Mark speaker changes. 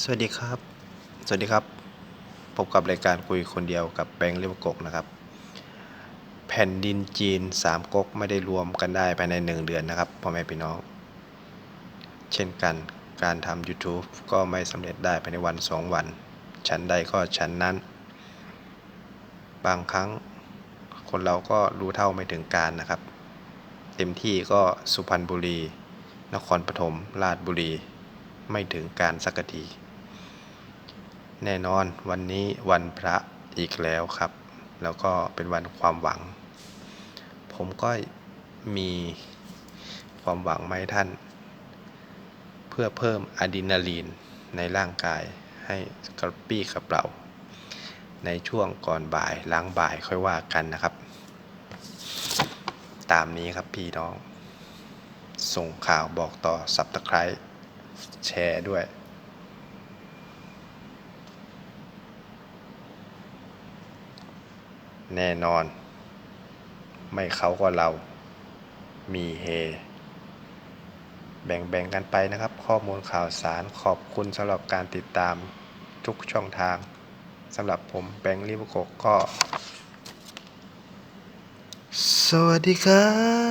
Speaker 1: สวัสดีครับ สวัสดีครับ พบกับรายการคุยคนเดียวกับแบงค์เลียวกกนะครับ แผ่นดินจีนสามก๊กไม่ได้รวมกันได้ภายในหนึ่งเดือนนะครับพ่อแม่พี่น้อง เช่นกันการทำ YouTube ก็ไม่สำเร็จได้ภายในวันสองวัน ชั้นใดก็ชั้นนั้น บางครั้งคนเราก็รู้เท่าไม่ถึงการนะครับ เต็มที่ก็สุพรรณบุรี นครปฐมราชบุรี ไม่ถึงการสักที แน่นอนวันนี้วันพระอีกแล้วครับ แล้วก็เป็นวันความหวัง ผมก็มีความหวังมาให้ท่าน เพื่อเพิ่มอะดรีนาลีนในร่างกายให้กระปี้กระเปร่าในช่วงก่อนบ่ายล้างบ่ายค่อยว่ากันนะครับ ตามนี้ครับพี่น้อง ส่งข่าวบอกต่อสับตะไคร้ แชร์ด้วย แน่นอน ไม่เขาก็เรา มีเฮ แบ่งๆกันไปนะครับ ข้อมูลข่าวสารขอบคุณสำหรับการติดตามทุกช่องทางสำหรับผมแบงค์ลิบกกก็ สวัสดีครับ